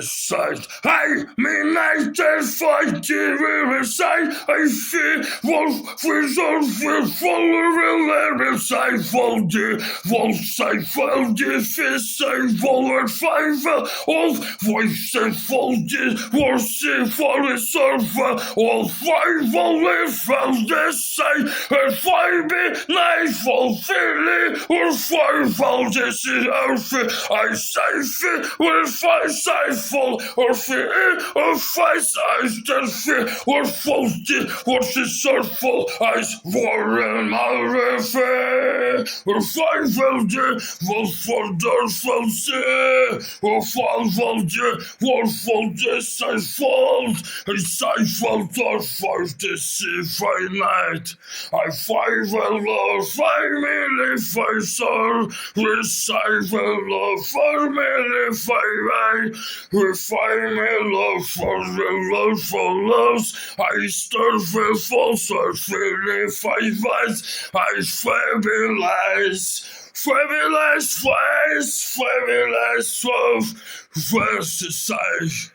exercise. I mean, I just fight every side. I see wolf results will follow every I Fold the walls, I fold the fist, I follow five of voice, I fold the walls, I follow server. All five only found this side. And five be knife, all fairly, or five fold this is outfit. I say it, we're five fall or fear or face eyes that fear or false did or his sorrowful eyes warren our fear or fine folder fall for their false or fall folder war folder side fold and side fold or for the sea finite I five alone five million five soul. Receive alone five million five Refine find me love for the love for loves. I stir stand faithful, so five eyes. I fabulous. Fabulous face, fabulous love, versus I.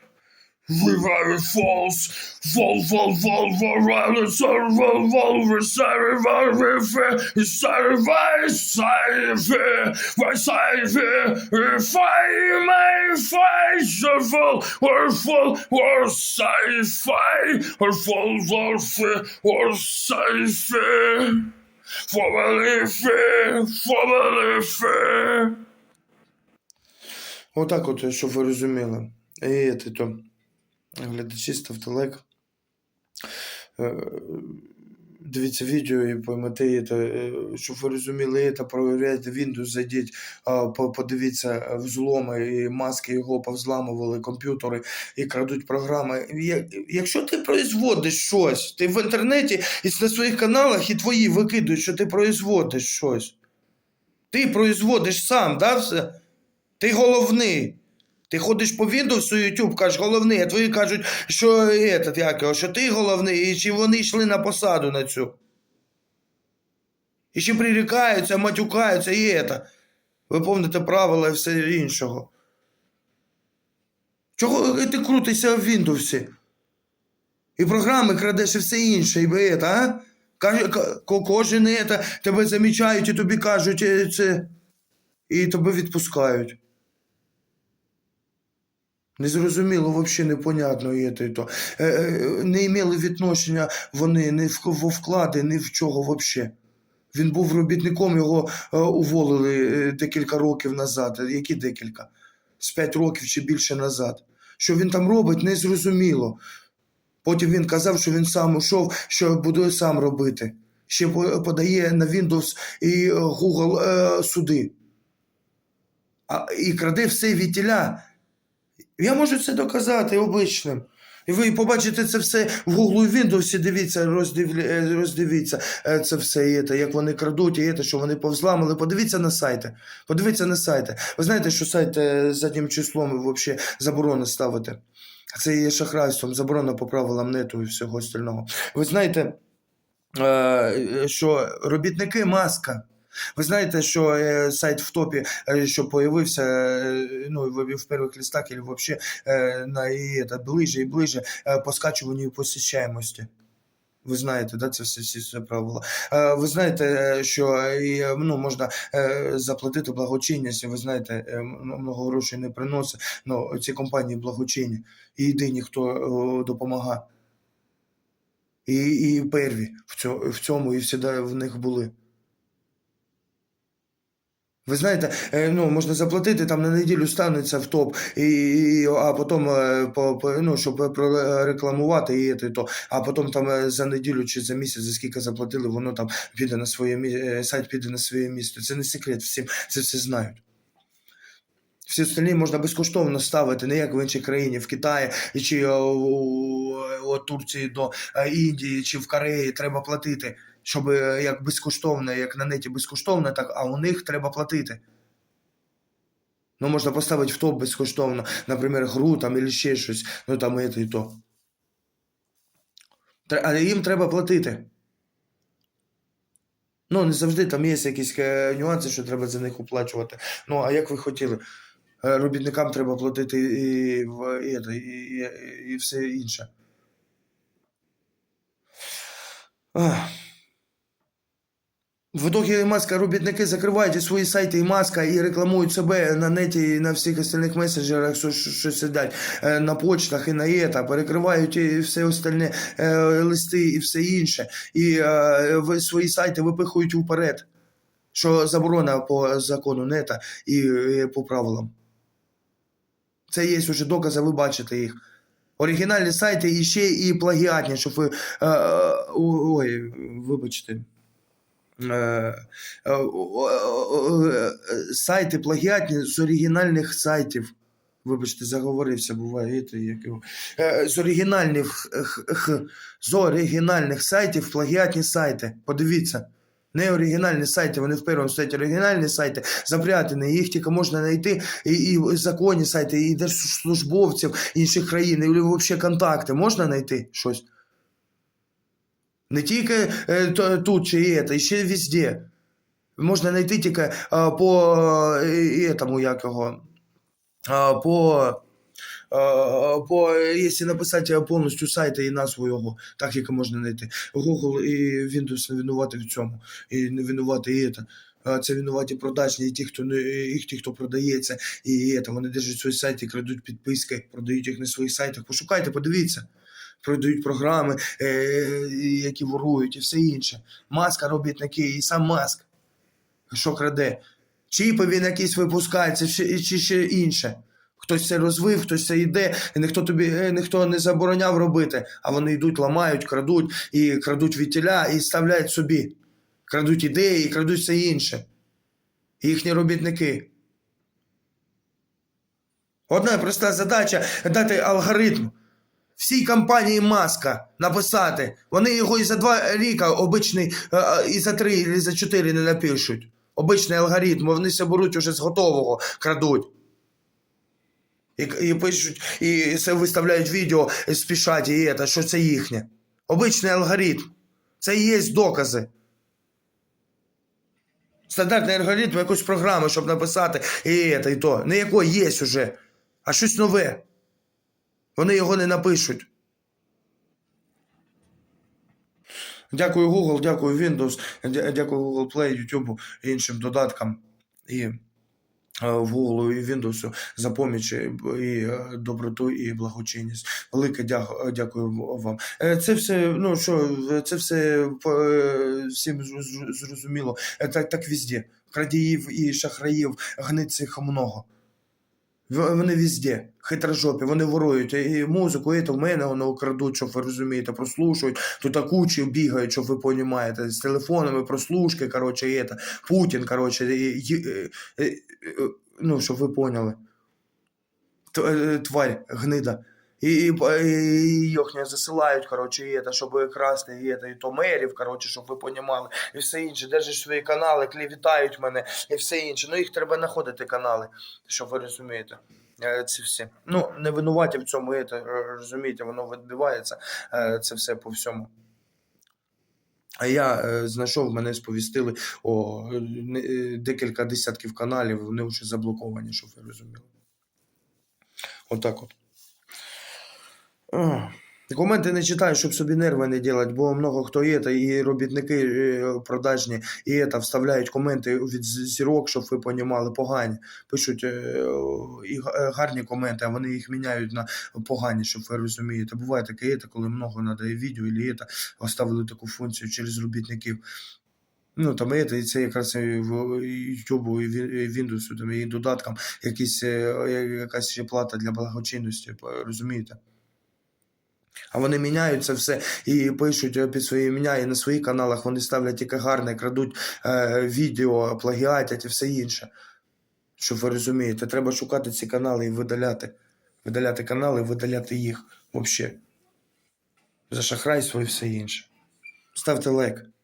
Revive falls, fall, fall, fall, fall, round the sun, fall, fall, recite, revive, refer, recite, revive, side, fear, my side, fear, refine, my fight, shall fall, or fall, or side, fight, or fall, fall, fear, or side, fear. Family fear, family fear. Отак от, щоб ви розуміли. І це то Глядачі, ставте лайк. Е, Дивіться відео і поймете, е, щоб ви розуміли, це провіряйте Windows, зайдіть, подивіться взломи і маски його повзламували комп'ютери і крадуть програми. Якщо ти производиш щось, ти в інтернеті і на своїх каналах і твої викидують, що ти производиш щось. Ти производиш сам, да, все? Ти головний. Ти ходиш по Windows, YouTube, кажеш головний, а твої кажуть, що, этот, як, його, що ти головний, і чи вони йшли на посаду на цю. І ще прирікаються, матюкаються і это. Ви помните правила і все іншого. Чого ти крутишся в Windows? І програми крадеш і все інше, і это, а? Каже, ка- ко- кожен это, тебе замічають і тобі кажуть е, це. І тебе відпускають. Незрозуміло, взагалі непонятно є то. і то. Е, е, Не мали відношення вони ні в, вклади, ні в чого взагалі. Він був робітником, його е, уволили декілька років назад. Які декілька? З 5 років чи більше назад. Що він там робить, незрозуміло. Потім він казав, що він сам ушов, що буде сам робити. Ще подає на Windows і Google суди. А, і краде все від я можу це доказати обичним. І ви побачите це все в Google і Windows, дивіться, роздивлі, е, роздивіться е, це все, і це, як вони крадуть, і це, що вони повзламали. Подивіться на сайти. Подивіться на сайти. Ви знаєте, що сайт е, заднім числом взагалі заборонено ставити. Це є шахрайством, заборона по правилам нету і всього остального. Ви знаєте, що робітники маска. Ви знаєте, що е, сайт в топі, е, що появився е, ну, в, перших листах, або взагалі на і, это, ближе і ближе по скачуванню посещаємості. Ви знаєте, да, це все, всі все правила. Е, Ви знаєте, що і, ну, можна заплатити благочинність, ви знаєте, е, много грошей не приносить, але ці компанії благочинні. І єдині, хто допомагає. І, і перві в цьому, і завжди в них були. Ви знаєте, е, ну, можна заплатити там на неділю станеться в топ, і, а потім, е, по, по, ну, щоб прорекламувати, і, і то, а потім там е, за неділю чи за місяць, за скільки заплатили, воно там піде на своє сайт піде на своє місце. Це не секрет, всім це все знають. Всі остальні можна безкоштовно ставити, не як в іншій країні, в Китаї чи е, у, Турції до е, Індії чи в Кореї треба платити, щоб е, як безкоштовно, як на неті безкоштовно, так а у них треба платити. Ну, можна поставити в топ безкоштовно, наприклад, гру там або ще щось, ну там і то, і то. Але їм треба платити. Ну, не завжди там є якісь нюанси, що треба за них оплачувати. Ну, а як ви хотіли? Е, Робітникам треба платити і, і, і, і, все інше. В итоге маска робітники закривають і свої сайти і маска і рекламують себе на неті і на всіх остальних месенджерах, що, що, сидять е, на почтах і на ета, перекривають і все остальне е, листи і все інше. І е, свої сайти випихують вперед, що заборона по закону нета і, і по правилам. Це є вже докази, ви бачите їх. Оригінальні сайти і ще і плагіатні, щоб ви. Е, е, ой, вибачте. Е, е, сайти плагіатні з оригінальних сайтів. Вибачте, заговорився, буває. З оригінальних з оригінальних сайтів плагіатні сайти. Подивіться. Не оригінальні сайти, вони в першому стоять оригінальні сайти, запрятані, їх тільки можна знайти і, і законні сайти, і держслужбовців інших країн, і взагалі контакти. Можна знайти щось? Не тільки е, тут чи є, і ще везде. Можна знайти тільки е, по е, этому, як його, е, по, е, по, якщо написати повністю сайт і назву його, так як можна знайти. Google і Windows не винувати в цьому, і не винувати і це. А Це винуваті продажні, і ті, хто не і ті, хто продається, і це. Вони держать свої сайти, крадуть підписки, продають їх на своїх сайтах. Пошукайте, подивіться. Продають програми, е, які ворують, і все інше. Маска робітники, і сам маск. Що краде? Чіпи він якийсь випускається, чи ще інше. Хтось це розвив, хтось це йде, і ніхто тобі е, ніхто не забороняв робити, а вони йдуть, ламають, крадуть і крадуть вітіля і ставляють собі. Крадуть ідеї, і крадуть все інше. Їхні робітники. Одна проста задача дати алгоритм. Всій компанії маска написати. Вони його і за два ріка обичний, е, е, і за три, і за чотири не напишуть. Обичний алгоритм, вони все беруть уже з готового, крадуть. І, і пишуть, і все виставляють відео, спішать, і це, що це їхнє. Обичний алгоритм. Це і є докази. Стандартний алгоритм якоїсь програми, щоб написати і це, і то. Не якої є уже, а щось нове. Вони його не напишуть. Дякую Google, дякую Windows, дякую Google Play, YouTube і іншим додаткам. І в Google і Windows за поміч і, е, доброту і благочинність. Велике дя- дякую вам. Е, Це все, ну що, це все е, всім зрозуміло. Е, Так, так везде. Крадіїв і шахраїв гнить цих много. Вони везде, хитрожопі, вони ворують і музику, і то в мене воно крадуть, щоб ви розумієте, прослушують. Тут кучі бігають, щоб ви розумієте, з телефонами, прослушки, коротше, і це. Путін, коротше, і, і, і, і, ну, щоб ви поняли. Е, Тварь, гнида. І, і, і їхнє засилають, коротше, і це, щоб красти, і, це, і то мерів, коротше, щоб ви понімали, і все інше. Держать свої канали, клівітають мене, і все інше. Ну, їх треба знаходити канали, щоб ви розумієте. Е, Ці всі. Ну, не винуваті в цьому, і це, е, розумієте, воно відбивається, е, це все по всьому. А я е, знайшов, мене сповістили о не- е, декілька десятків каналів, вони вже заблоковані, щоб ви розуміли. Отак от. Коменти не читаю, щоб собі нерви не делать, бо много хто є, та і робітники е, продажні, і це, вставляють коменти від зірок, щоб ви понімали, погані. Пишуть е, і е, гарні коменти, а вони їх міняють на погані, щоб ви розумієте. Буває таке, є, коли много надає відео, і це, оставили таку функцію через робітників. Ну, там і це, якраз в YouTube, і Windows, там, і додаткам якісь, якась ще плата для благочинності, розумієте? А вони міняють це все і пишуть е, під свої ім'я, і на своїх каналах вони ставлять тільки гарне, крадуть е, відео, плагіатять і все інше. Що ви розумієте, треба шукати ці канали і видаляти. Видаляти канали, видаляти їх взагалі. За шахрайство і все інше. Ставте лайк.